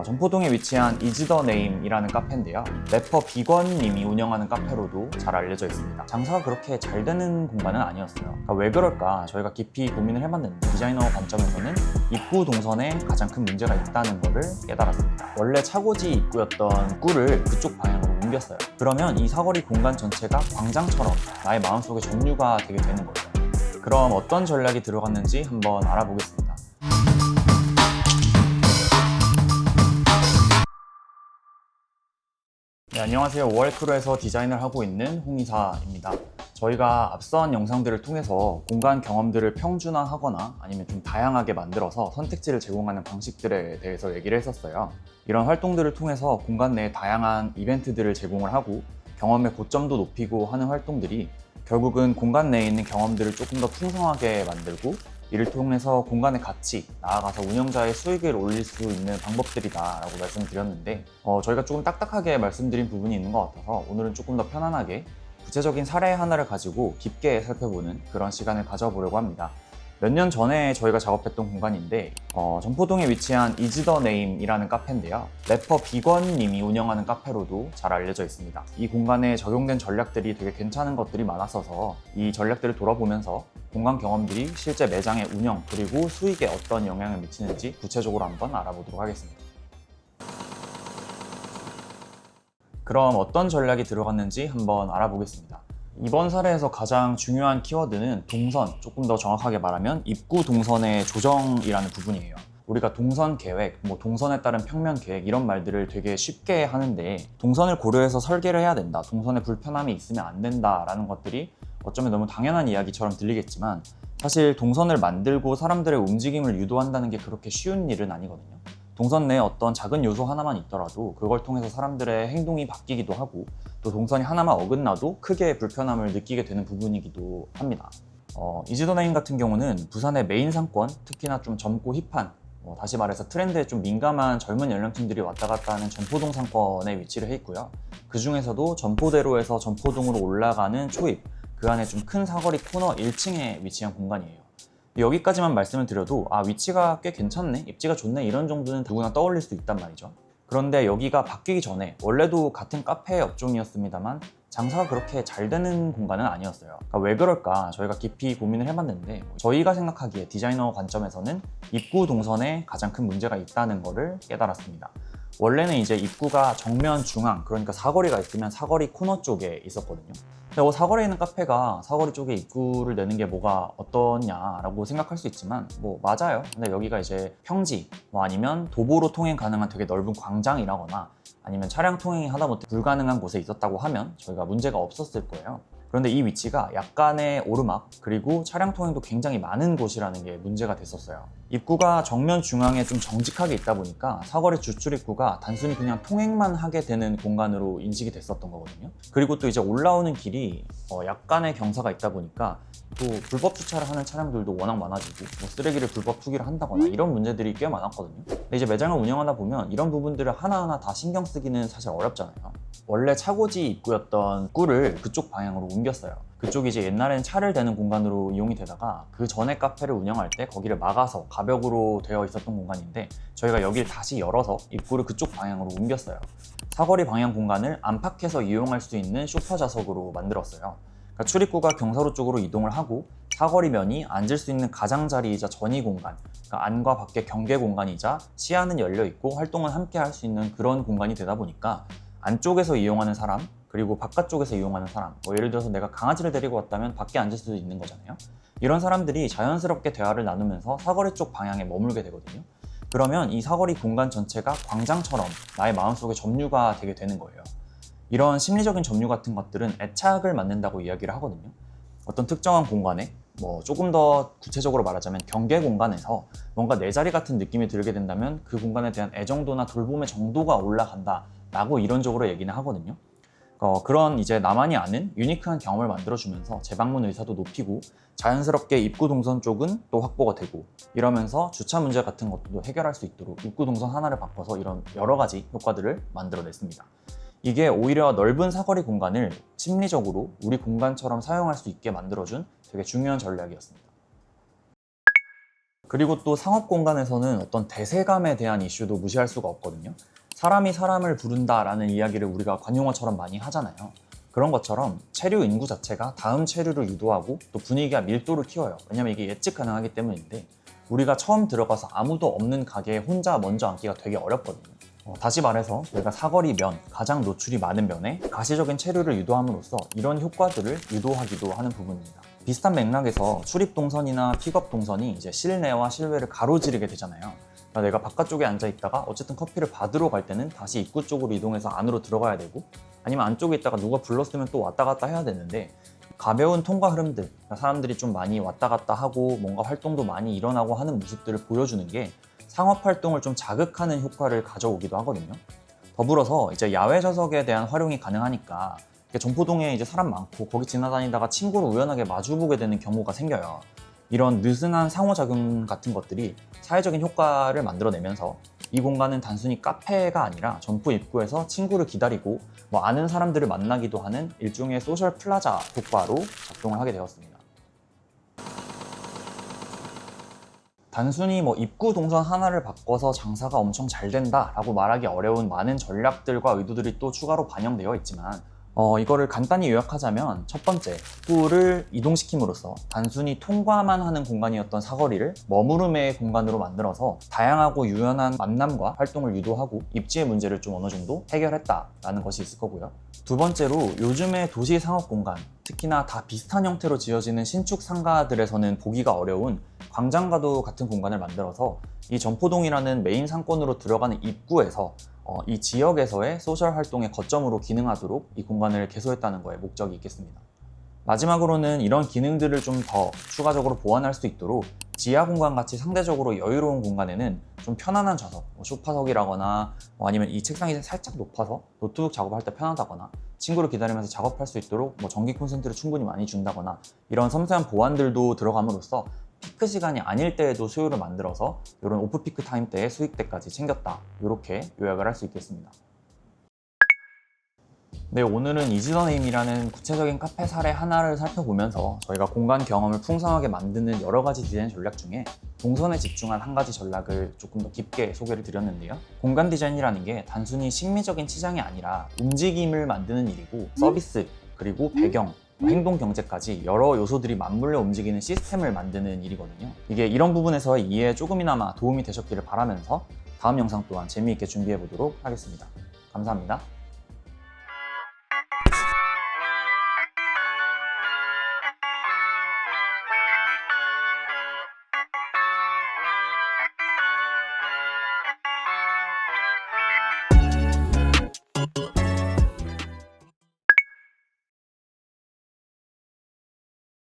어, 전포동에 위치한 이즈더 네임이라는 카페인데요. 래퍼 비건님이 운영하는 카페로도 잘 알려져 있습니다. 장사가 그렇게 잘 되는 공간은 아니었어요. 그러니까 왜 그럴까 저희가 깊이 고민을 해봤는데 디자이너 관점에서는 입구 동선에 가장 큰 문제가 있다는 것을 깨달았습니다. 원래 차고지 입구였던 꿀을 그쪽 방향으로 옮겼어요. 그러면 이 사거리 공간 전체가 광장처럼 나의 마음속에 점유가 되게 되는 거예요. 그럼 어떤 전략이 들어갔는지 한번 알아보겠습니다. 네, 안녕하세요. 월크루에서 디자인을 하고 있는 홍이사입니다. 저희가 앞선 영상들을 통해서 공간 경험들을 평준화하거나 아니면 좀 다양하게 만들어서 선택지를 제공하는 방식들에 대해서 얘기를 했었어요. 이런 활동들을 통해서 공간 내에 다양한 이벤트들을 제공을 하고 경험의 고점도 높이고 하는 활동들이 결국은 공간 내에 있는 경험들을 조금 더 풍성하게 만들고 이를 통해서 공간의 가치, 나아가서 운영자의 수익을 올릴 수 있는 방법들이다 라고 말씀드렸는데 어, 저희가 조금 딱딱하게 말씀드린 부분이 있는 것 같아서 오늘은 조금 더 편안하게 구체적인 사례 하나를 가지고 깊게 살펴보는 그런 시간을 가져보려고 합니다. 몇 년 전에 저희가 작업했던 공간인데 어, 전포동에 위치한 이즈더 네임이라는 카페인데요. 래퍼 비건님이 운영하는 카페로도 잘 알려져 있습니다. 이 공간에 적용된 전략들이 되게 괜찮은 것들이 많았어서 이 전략들을 돌아보면서 공간 경험들이 실제 매장의 운영 그리고 수익에 어떤 영향을 미치는지 구체적으로 한번 알아보도록 하겠습니다. 그럼 어떤 전략이 들어갔는지 한번 알아보겠습니다. 이번 사례에서 가장 중요한 키워드는 동선, 조금 더 정확하게 말하면 입구 동선의 조정이라는 부분이에요. 우리가 동선 계획, 뭐 동선에 따른 평면 계획 이런 말들을 되게 쉽게 하는데 동선을 고려해서 설계를 해야 된다. 동선에 불편함이 있으면 안 된다라는 것들이 어쩌면 너무 당연한 이야기처럼 들리겠지만 사실 동선을 만들고 사람들의 움직임을 유도한다는 게 그렇게 쉬운 일은 아니거든요. 동선 내에 어떤 작은 요소 하나만 있더라도 그걸 통해서 사람들의 행동이 바뀌기도 하고 또 동선이 하나만 어긋나도 크게 불편함을 느끼게 되는 부분이기도 합니다. 어, 이지도네임 같은 경우는 부산의 메인 상권, 특히나 좀 젊고 힙한 어, 다시 말해서 트렌드에 좀 민감한 젊은 연령층들이 왔다 갔다 하는 전포동 상권에 위치를 해 있고요. 그 중에서도 전포대로에서 전포동으로 올라가는 초입, 그 안에 좀 큰 사거리 코너 1층에 위치한 공간이에요. 여기까지만 말씀을 드려도 아 위치가 꽤 괜찮네 입지가 좋네 이런 정도는 누구나 떠올릴 수 있단 말이죠. 그런데 여기가 바뀌기 전에 원래도 같은 카페 업종이었습니다만 장사가 그렇게 잘 되는 공간은 아니었어요. 그러니까 왜 그럴까 저희가 깊이 고민을 해봤는데 저희가 생각하기에 디자이너 관점에서는 입구 동선에 가장 큰 문제가 있다는 것을 깨달았습니다. 원래는 이제 입구가 정면 중앙 그러니까 사거리가 있으면 사거리 코너 쪽에 있었거든요 어, 사거리에 있는 카페가 사거리 쪽에 입구를 내는 게 뭐가 어떠냐라고 생각할 수 있지만 뭐 맞아요. 근데 여기가 이제 평지 뭐 아니면 도보로 통행 가능한 되게 넓은 광장이라거나 아니면 차량 통행이 하다못해 불가능한 곳에 있었다고 하면 저희가 문제가 없었을 거예요. 그런데 이 위치가 약간의 오르막 그리고 차량 통행도 굉장히 많은 곳이라는 게 문제가 됐었어요. 입구가 정면 중앙에 좀 정직하게 있다 보니까 사거리 주출 입구가 단순히 그냥 통행만 하게 되는 공간으로 인식이 됐었던 거거든요. 그리고 또 이제 올라오는 길이 어, 약간의 경사가 있다 보니까 또 불법 주차를 하는 차량들도 워낙 많아지고 뭐 쓰레기를 불법 투기를 한다거나 이런 문제들이 꽤 많았거든요. 근데 이제 매장을 운영하다 보면 이런 부분들을 하나하나 다 신경 쓰기는 사실 어렵잖아요. 원래 차고지 입구였던 꿀을 그쪽 방향으로 옮겼어요. 그쪽이 이제 옛날엔 차를 대는 공간으로 이용이 되다가 그 전에 카페를 운영할 때 거기를 막아서 가벽으로 되어 있었던 공간인데 저희가 여기를 다시 열어서 입구를 그쪽 방향으로 옮겼어요. 사거리 방향 공간을 안팎에서 이용할 수 있는 쇼파 좌석으로 만들었어요. 그러니까 출입구가 경사로 쪽으로 이동을 하고 사거리면이 앉을 수 있는 가장자리이자 전위 공간, 그러니까 안과 밖의 경계 공간이자 시야는 열려 있고 활동은 함께 할 수 있는 그런 공간이 되다 보니까 안쪽에서 이용하는 사람 그리고 바깥쪽에서 이용하는 사람. 뭐 예를 들어서 내가 강아지를 데리고 왔다면 밖에 앉을 수도 있는 거잖아요. 이런 사람들이 자연스럽게 대화를 나누면서 사거리 쪽 방향에 머물게 되거든요. 그러면 이 사거리 공간 전체가 광장처럼 나의 마음속에 점유가 되게 되는 거예요. 이런 심리적인 점유 같은 것들은 애착을 만든다고 이야기를 하거든요. 어떤 특정한 공간에 뭐 조금 더 구체적으로 말하자면 경계 공간에서 뭔가 내 자리 같은 느낌이 들게 된다면 그 공간에 대한 애정도나 돌봄의 정도가 올라간다 라고 이론적으로 얘기는 하거든요 어, 그런 이제 나만이 아는 유니크한 경험을 만들어주면서 재방문 의사도 높이고 자연스럽게 입구 동선 쪽은 또 확보가 되고 이러면서 주차 문제 같은 것도 해결할 수 있도록 입구 동선 하나를 바꿔서 이런 여러 가지 효과들을 만들어냈습니다. 이게 오히려 넓은 사거리 공간을 심리적으로 우리 공간처럼 사용할 수 있게 만들어준 되게 중요한 전략이었습니다. 그리고 또 상업 공간에서는 어떤 대세감에 대한 이슈도 무시할 수가 없거든요. 사람이 사람을 부른다라는 이야기를 우리가 관용어처럼 많이 하잖아요. 그런 것처럼 체류 인구 자체가 다음 체류를 유도하고 또 분위기와 밀도를 키워요. 왜냐면 이게 예측 가능하기 때문인데 우리가 처음 들어가서 아무도 없는 가게에 혼자 먼저 앉기가 되게 어렵거든요. 어, 다시 말해서 우리가 사거리 면, 가장 노출이 많은 면에 가시적인 체류를 유도함으로써 이런 효과들을 유도하기도 하는 부분입니다. 비슷한 맥락에서 출입 동선이나 픽업 동선이 이제 실내와 실외를 가로지르게 되잖아요. 내가 바깥쪽에 앉아 있다가 어쨌든 커피를 받으러 갈 때는 다시 입구 쪽으로 이동해서 안으로 들어가야 되고 아니면 안쪽에 있다가 누가 불렀으면 또 왔다 갔다 해야 되는데 가벼운 통과 흐름들 그러니까 사람들이 좀 많이 왔다 갔다 하고 뭔가 활동도 많이 일어나고 하는 모습들을 보여주는 게 상업 활동을 좀 자극하는 효과를 가져오기도 하거든요. 더불어서 이제 야외 좌석에 대한 활용이 가능하니까 점포동에 이제 사람 많고 거기 지나다니다가 친구를 우연하게 마주보게 되는 경우가 생겨요. 이런 느슨한 상호작용 같은 것들이 사회적인 효과를 만들어내면서 이 공간은 단순히 카페가 아니라 점포 입구에서 친구를 기다리고 뭐 아는 사람들을 만나기도 하는 일종의 소셜 플라자 효과로 작동을 하게 되었습니다. 단순히 뭐 입구 동선 하나를 바꿔서 장사가 엄청 잘 된다라고 말하기 어려운 많은 전략들과 의도들이 또 추가로 반영되어 있지만 어, 이거를 간단히 요약하자면 첫 번째, 입구를 이동시킴으로써 단순히 통과만 하는 공간이었던 사거리를 머무름의 공간으로 만들어서 다양하고 유연한 만남과 활동을 유도하고 입지의 문제를 좀 어느 정도 해결했다라는 것이 있을 거고요. 두 번째로 요즘의 도시 상업 공간, 특히나 다 비슷한 형태로 지어지는 신축 상가들에서는 보기가 어려운 광장과도 같은 공간을 만들어서 이 점포동이라는 메인 상권으로 들어가는 입구에서 어, 이 지역에서의 소셜 활동의 거점으로 기능하도록 이 공간을 개소했다는 거에 목적이 있겠습니다. 마지막으로는 이런 기능들을 좀 더 추가적으로 보완할 수 있도록 지하 공간 같이 상대적으로 여유로운 공간에는 좀 편안한 좌석, 뭐 소파석이라거나 뭐 아니면 이 책상이 살짝 높아서 노트북 작업할 때 편하다거나 친구를 기다리면서 작업할 수 있도록 뭐 전기 콘센트를 충분히 많이 준다거나 이런 섬세한 보완들도 들어감으로써 피크 시간이 아닐 때에도 수요를 만들어서 이런 오프 피크 타임 때의 수익 때까지 챙겼다 이렇게 요약을 할 수 있겠습니다. 네, 오늘은 이지더네임이라는 구체적인 카페 사례 하나를 살펴보면서 저희가 공간 경험을 풍성하게 만드는 여러 가지 디자인 전략 중에 동선에 집중한 한 가지 전략을 조금 더 깊게 소개를 드렸는데요. 공간 디자인이라는 게 단순히 심미적인 치장이 아니라 움직임을 만드는 일이고 서비스, 그리고 배경, 뭐 행동 경제까지 여러 요소들이 맞물려 움직이는 시스템을 만드는 일이거든요. 이게 이런 부분에서의 이해에 조금이나마 도움이 되셨기를 바라면서 다음 영상 또한 재미있게 준비해 보도록 하겠습니다. 감사합니다.